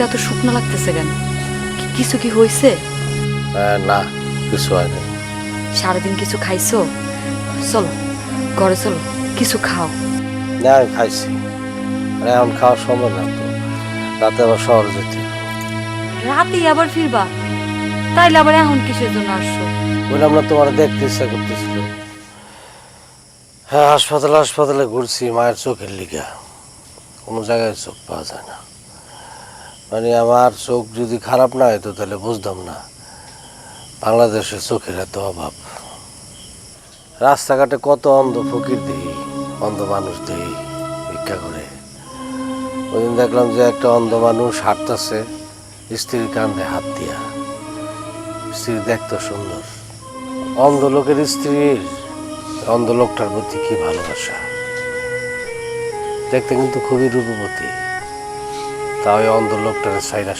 মুখটা তো শুকনো লাগতেছে কেন? কিছু কি হয়েছে না কিছু হয়নি সারাদিন কিছু খাইছো? চলো ঘরে চলো কিছু খাও। না আমি খাইছি। আর এখন খাওয়ার সময় না তো। রাতে আবার শহরে যেতে। রাতেই আবার ফিরবা? তাইলে আবার এখন কিসের জন্য আসছো? বললাম না তোমার দেখতে ইচ্ছা করতেছিল। হ্যাঁ হাসপাতালে হাসপাতালে ঘুরছি মায়ের চোখের লিগা। কোনো জায়গায় চোখ পাওয়া যায় না। মানে আমার চোখ যদি খারাপ না হতো তাহলে বুঝতাম না। বাংলাদেশে চোখের এত অভাব। রাস্তাঘাটে কত অন্ধ ফকির দিই, অন্ধ মানুষ দিই, ভিক্ষা করে। ওইদিন দেখলাম যে একটা অন্ধ মানুষ হাঁটতেছে, স্ত্রীর কান্দে হাত দিয়া। স্ত্রী দেখতো সুন্দর। অন্ধ লোকের স্ত্রীর অন্ধ লোকটার প্রতি কি ভালোবাসা? দেখতে কিন্তু খুবই রূপবতী। তাই অন্ধ লোকটার সাইরা